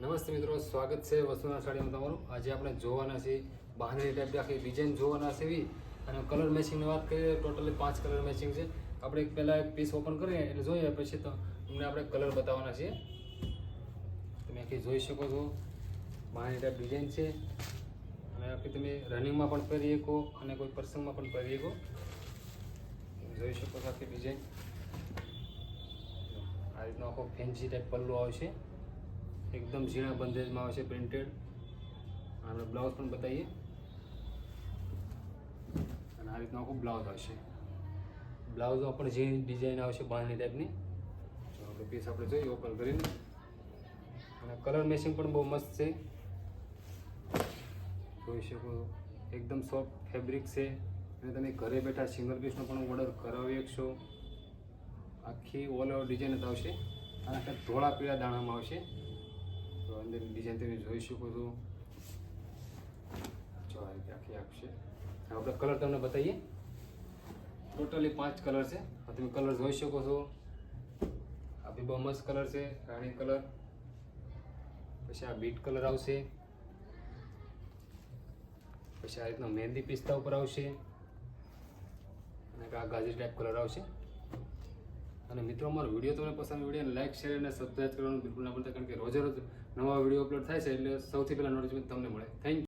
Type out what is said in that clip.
નમસ્તે મિત્રો, સ્વાગત છે વસ્તુના સાડીમાં તમારું. આજે આપણે જોવાના છે બહારની ટાઈપ આખી ડિઝાઇન જોવાના છે એવી. અને કલર મેચિંગની વાત કરીએ ટોટલી પાંચ કલર મેચિંગ છે. આપણે પહેલાં એક પીસ ઓપન કરીએ, એટલે જોઈએ પછી તમને આપણે કલર બતાવવાના છીએ. તમે આખી જોઈ શકો છો, બહારની ટાઈપ ડિઝાઇન છે. અને આખી તમે રનિંગમાં પણ પહેરી શકો અને કોઈ પ્રસંગમાં પણ પહેરી શકો. જોઈ શકો છો આખી ડિઝાઇન આ રીતનો આખો ફેન્સી ટાઈપ પલ્લો આવશે. એકદમ ઝીણા બંધેજમાં આવશે પ્રિન્ટેડ અને બ્લાઉઝ પણ બતાવીએ. અને આ રીતનો આખો બ્લાઉઝ આવશે બ્લાઉઝમાં પણ જે ડિઝાઇન આવશે બાંધણી ટાઈપની આપણે પીસ આપણે જોઈએ ઓપન કરીને. અને કલર મેચિંગ પણ બહુ મસ્ત છે. જોઈ શકો એકદમ સોફ્ટ ફેબ્રિક છે. અને તમે ઘરે બેઠા સિંગલ પીસનો પણ ઓર્ડર કરાવી શકશો. આખી ઓલ ઓવર ડિઝાઇન જ આવશે. અને ધોળા પીળા દાણામાં આવશે. તો અંદર ડિઝાઇન તમે જોઈ શકો છો. જો આ રીતે આખી આપશે આપણે કલર તમને બતાવીએ. ટોટલી પાંચ કલર છે. તમે કલર જોઈ શકો છો. આ બી બહુ મસ્ત કલર છે, રાણી કલર પછી આ બીટ કલર આવશે. પછી આ રીતનો મહેંદી પિસ્તા ઉપર આવશે. અને આ ગાજરી ટાઈપ કલર આવશે. અને મિત્રો, અમારો વીડિયો તમને પસંદ વીડિયો લાઇક શેર અને સબસ્ક્રાઈબ કરવાનું બિલકુલ ના ભૂલતા, કારણ કે રોજે રોજ નવા વીડિયો અપલોડ થાય છે એટલે સૌથી પહેલાં નોટિફિકેશન તમને મળે. થેન્ક